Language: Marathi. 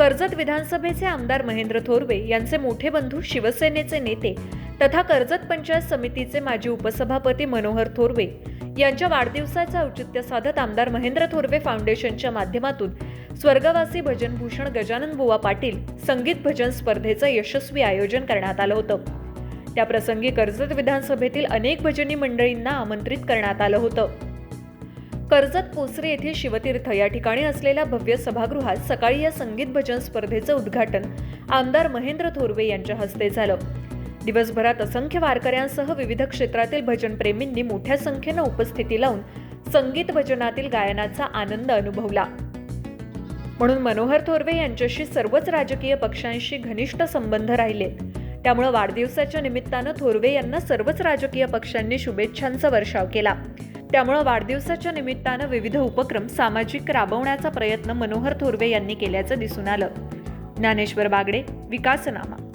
कर्जत विधानसभेचे आमदार महेंद्र थोरवे यांचे मोठे बंधू शिवसेनेचे नेते तथा कर्जत पंचायत समितीचे माजी उपसभापती मनोहर थोरवे यांच्या वाढदिवसाचं औचित्य साधत आमदार महेंद्र थोरवे फाउंडेशनच्या माध्यमातून स्वर्गवासी भजनभूषण गजानन बुवा पाटील संगीत भजन स्पर्धेचं यशस्वी आयोजन करण्यात आलं होतं. त्याप्रसंगी कर्जत विधानसभेतील अनेक भजनी मंडळींना आमंत्रित करण्यात आलं होतं. कर्जत पोसरे येथील शिवतीर्थ या ठिकाणी असलेल्या भव्य सभागृहात सकाळी या संगीत भजन स्पर्धेचं उद्घाटन आमदार महेंद्र थोरवे यांच्या हस्ते झालं. दिवसभरात असंख्य वारकऱ्यांसह विविध क्षेत्रातील भजनप्रेमींनी मोठ्या संख्येनं उपस्थिती लावून संगीत भजनातील गायनाचा आनंद अनुभवला. म्हणून मनोहर थोरवे यांच्याशी सर्वच राजकीय पक्षांशी घनिष्ठ संबंध राहिले. त्यामुळे वाढदिवसाच्या निमित्तानं थोरवे यांना सर्वच राजकीय पक्षांनी शुभेच्छांचा वर्षाव केला. त्यामुळं वाढदिवसाच्या निमित्तानं विविध उपक्रम सामाजिक राबवण्याचा प्रयत्न मनोहर थोरवे यांनी केल्याचं दिसून आलं. ज्ञानेश्वर बागडे विकासनामा.